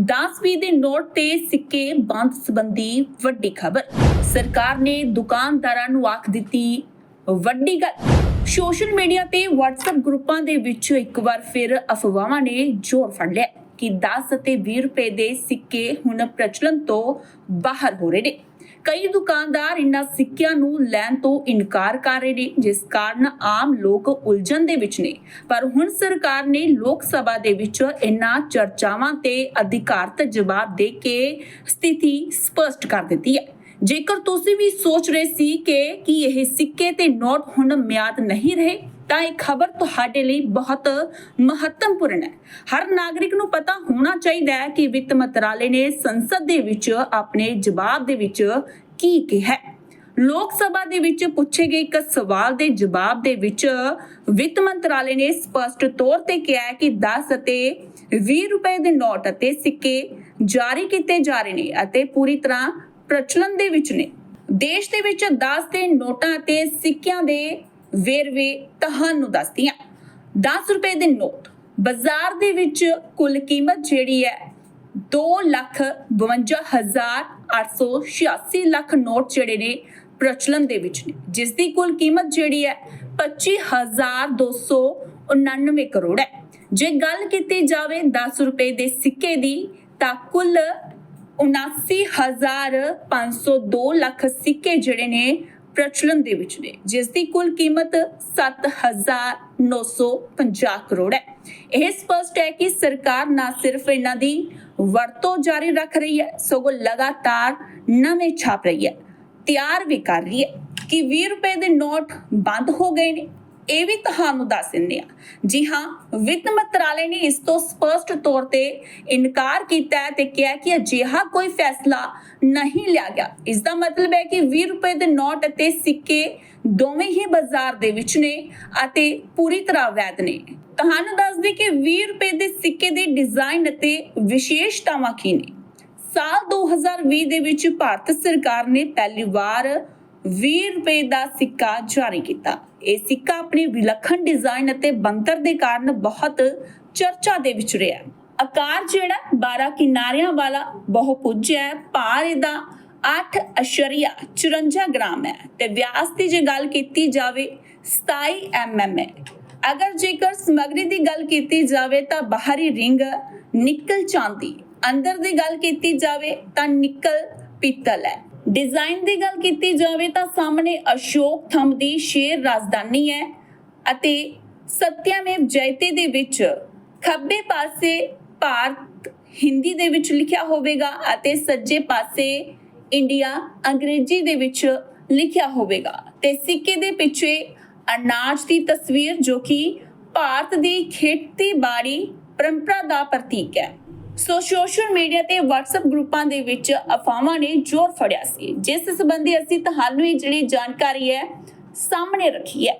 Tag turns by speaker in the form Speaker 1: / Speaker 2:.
Speaker 1: 10 ਦੇ ਨੋਟ ਤੇ ਸਿੱਕੇ ਬੰਦ ਸੰਬੰਧੀ ਵੱਡੀ ਖਬਰ। ਸਰਕਾਰ ਨੇ ਦੁਕਾਨਦਾਰਾਂ ਨੂੰ ਆਖ ਦਿੱਤੀ ਵੱਡੀ ਗੱਲ। ਸੋਸ਼ਲ ਮੀਡੀਆ ਤੇ WhatsApp ਗਰੁੱਪਾਂ ਦੇ ਵਿੱਚ ਇੱਕ ਵਾਰ ਫਿਰ ਅਫਵਾਹਾਂ ਨੇ ਜ਼ੋਰ ਫੜ ਲਿਆ। ਕਿ 10 ਅਤੇ 20 ਰੁਪਏ ਦੇ ਸਿੱਕੇ ਹੁਣ ਪ੍ਰਚਲਨ ਤੋਂ ਬਾਹਰ ਹੋ ਰਹੇ ਨੇ। ਕਈ ਦੁਕਾਨਦਾਰ ਇਨ੍ਹਾਂ ਸਿੱਕਿਆਂ ਨੂੰ ਲੈਣ ਤੋਂ ਇਨਕਾਰ ਕਰ ਰਹੇ ਨੇ, ਜਿਸ ਕਾਰਨ ਆਮ ਲੋਕ ਉਲਝਣ ਦੇ ਵਿੱਚ ਨੇ। ਪਰ ਹੁਣ ਸਰਕਾਰ ਨੇ ਲੋਕ ਸਭਾ ਦੇ ਵਿੱਚ ਇਨ੍ਹਾਂ ਚਰਚਾਵਾਂ ਤੇ ਅਧਿਕਾਰਤ ਜਵਾਬ ਦੇ ਕੇ ਸਥਿਤੀ ਸਪਸ਼ਟ ਕਰ ਦਿੱਤੀ ਹੈ। ਜੇਕਰ ਤੁਸੀਂ ਵੀ ਸੋਚ ਰਹੇ ਸੀ ਕਿ, ਕੀ ਇਹ ਸਿੱਕੇ ਤੇ ਨੋਟ ਹੁਣ ਮਿਆਦ ਨਹੀਂ ਰਹੇ ਤਾਂ ਇਹ ਖਬਰ ਤੁਹਾਡੇ ਲਈ ਬਹੁਤ ਮਹੱਤਵਪੂਰਨ ਹੈ। ਹਰ ਨਾਗਰਿਕ ਨੂੰ ਪਤਾ ਹੋਣਾ ਚਾਹੀਦਾ ਹੈ ਕਿ ਵਿੱਤ ਮੰਤਰਾਲੇ ਨੇ ਸੰਸਦ ਦੇ ਵਿੱਚ ਆਪਣੇ ਜਵਾਬ ਦੇ ਵਿੱਚ ਕੀ ਕਿਹਾ ਲੋਕ ਸਭਾ ਦੇ ਵਿੱਚ ਪੁੱਛੇ ਗਏ ਇੱਕ ਸਵਾਲ ਦੇ ਜਵਾਬ ਦੇ ਵਿੱਚ ਵਿੱਤ ਮੰਤਰਾਲੇ ਨੇ ਸਪਸ਼ਟ ਤੌਰ ਤੇ ਕਿਹਾ ਕਿ 10 ਅਤੇ 20 ਰੁਪਏ ਦੇ ਨੋਟ ਅਤੇ ਸਿੱਕੇ ਜਾਰੀ ਕੀਤੇ ਜਾ ਰਹੇ ਨੇ ਅਤੇ ਪੂਰੀ ਤਰ੍ਹਾਂ ਪ੍ਰਚਲਨ ਦੇ ਵਿੱਚ ਨੇ। ਦੇਸ਼ ਦੇ ਵਿੱਚ 10 ਦੇ ਨੋਟਾਂ ਅਤੇ ਸਿੱਕਿਆਂ ਦੇ ਵੇਰਵੇ ਤੁਹਾਨੂੰ ਦੱਸਦੀ ਦੱਸਦੀਆਂ। 10 ਰੁਪਏ ਦੇ ਨੋਟ। ਬਾਜ਼ਾਰ ਦੇ ਵਿੱਚ ਕੁੱਲ ਕੀਮਤ ਜਿਹੜੀ ਹੈ 2 ਲੱਖ 52886 ਲੱਖ ਨੋਟ ਜਿਹੜੇ ਨੇ ਪ੍ਰਚਲਨ ਦੇ ਵਿੱਚ ਨੇ। ਜਿਸ ਦੀ ਕੁੱਲ ਕੀਮਤ ਜਿਹੜੀ ਹੈ 25299 ਕਰੋੜ ਹੈ। ਜੇ ਗੱਲ ਕੀਤੀ ਜਾਵੇ 10 ਰੁਪਏ ਦੇ ਸਿੱਕੇ ਦੀ, ਤਾਂ ਕੁੱਲ 79502 ਲੱਖ ਸਿੱਕੇ ਜਿਹੜੇ ਨੇ ਪ੍ਰਚਲਨ ਦੇ ਵਿੱਚ ਨੇ ਜਿਸ ਦੀ ਕੁੱਲ ਕੀਮਤ 7950 ਕਰੋੜ ਹੈ। ਇਹ ਸਪਸ਼ਟ ਹੈ ਕਿ ਸਰਕਾਰ ਨਾ ਸਿਰਫ ਇਹਨਾਂ ਦੀ ਵਰਤੋਂ ਜਾਰੀ ਰੱਖ ਰਹੀ ਹੈ, ਸਗੋਂ ਲਗਾਤਾਰ ਨਵੇਂ ਛਾਪ ਰਹੀ ਹੈ। ਤਿਆਰ ਵੀ ਕਰ ਰਹੀ ਹੈ ਕਿ 20 ਰੁਪਏ ਦੇ ਨੋਟ ਬੰਦ ਹੋ ਗਏ ਨੇ ਇਹ ਵੀ ਤੁਹਾਨੂੰ ਦੱਸ ਦਿੰਦੇ ਆ ਜੀ ਹਾਂ, ਵਿੱਤ ਮੰਤਰਾਲੇ ਨੇ ਇਸ ਤੋਂ ਸਪਸ਼ਟ ਤੌਰ ਤੇ ਇਨਕਾਰ ਕੀਤਾ ਹੈ ਤੇ ਕਿਹਾ ਕਿ ਅਜਿਹਾ ਕੋਈ ਫੈਸਲਾ ਨਹੀਂ ਲਿਆ ਗਿਆ। ਇਸ ਦਾ ਮਤਲਬ ਹੈ ਕਿ 20 ਰੁਪਏ ਦੇ ਨੋਟ ਅਤੇ ਸਿੱਕੇ ਦੋਵੇਂ ਹੀ ਬਾਜ਼ਾਰ ਦੇ ਵਿੱਚ ਨੇ ਅਤੇ ਪੂਰੀ ਤਰ੍ਹਾਂ ਵੈਧ ਨੇ। ਤੁਹਾਨੂੰ ਦੱਸ ਦੇ ਕਿ 20 ਰੁਪਏ ਦੇ ਸਿੱਕੇ ਦੇ ਡਿਜ਼ਾਈਨ ਅਤੇ ਵਿਸ਼ੇਸ਼ਤਾਵਾਂ ਕੀ ਨੇ? ਸਾਲ 2020 ਦੇ ਵਿੱਚ ਭਾਰਤ ਸਰਕਾਰ ਨੇ ਪਹਿਲੀ ਵਾਰ 20 ਰੁਪਏ ਦਾ ਸਿੱਕਾ ਜਾਰੀ ਕੀਤਾ। ਇਹ ਸਿੱਕਾ ਆਪਣੀ ਵਿਲੱਖਣ ਡਿਜ਼ਾਈਨ ਅਤੇ ਬਣਤਰ ਦੇ ਕਾਰਨ ਬਹੁਤ ਚਰਚਾ ਦੇ ਵਿੱਚ ਰਿਹਾ। ਆਕਾਰ ਜਿਹੜਾ 12 ਕਿਨਾਰਿਆਂ ਵਾਲਾ ਬਹੁਭੁਜ ਹੈ, ਭਾਰ ਇਹਦਾ 8.54 ਗ੍ਰਾਮ ਹੈ ਤੇ ਵਿਆਸ ਦੀ ਜੇ ਗੱਲ ਕੀਤੀ ਜਾਵੇ 27 mm ਹੈ। ਅਗਰ ਜੇਕਰ ਸਮਗਰੀ ਦੀ ਗੱਲ ਕੀਤੀ ਜਾਵੇ ਤਾਂ ਬਾਹਰੀ ਰਿੰਗ ਨਿਕਲ ਚਾਂਦੀ। ਅੰਦਰ ਦੀ ਗੱਲ ਕੀਤੀ ਜਾਵੇ ਤਾਂ ਨਿਕਲ ਪੀਤਲ ਹੈ। ਡਿਜ਼ਾਈਨ ਦੀ ਗੱਲ ਕੀਤੀ ਜਾਵੇ ਤਾਂ ਸਾਹਮਣੇ ਅਸ਼ੋਕ ਥੰਮ ਦੀ ਸ਼ੇਰ ਰਾਜਧਾਨੀ ਹੈ ਅਤੇ ਸਤਿਆਮੇਵ ਜੈਤੇ ਦੇ ਵਿੱਚ ਖੱਬੇ ਪਾਸੇ ਭਾਰਤ ਹਿੰਦੀ ਦੇ ਵਿੱਚ ਲਿਖਿਆ ਹੋਵੇਗਾ ਅਤੇ ਸੱਜੇ ਪਾਸੇ ਇੰਡੀਆ ਅੰਗਰੇਜ਼ੀ ਦੇ ਵਿੱਚ ਲਿਖਿਆ ਹੋਵੇਗਾ। ਤੇ ਸਿੱਕੇ ਦੇ ਪਿੱਛੇ ਅਨਾਜ ਦੀ ਤਸਵੀਰ ਜੋ ਕਿ ਭਾਰਤ ਦੀ ਖੇਤੀਬਾੜੀ ਪਰੰਪਰਾ ਦਾ ਪ੍ਰਤੀਕ ਹੈ। ਸੋ ਸੋਸ਼ਲ ਮੀਡੀਆ ਤੇ WhatsApp ਗਰੁੱਪਾਂ ਦੇ ਵਿੱਚ ਅਫਵਾਹਾਂ ਨੇ ਜ਼ੋਰ ਫੜਿਆ ਸੀ, ਜਿਸ ਸੰਬੰਧੀ ਅਸੀਂ ਤੁਹਾਨੂੰ ਇਹ ਜਿਹੜੀ ਜਾਣਕਾਰੀ ਹੈ ਸਾਹਮਣੇ ਰੱਖੀ ਹੈ।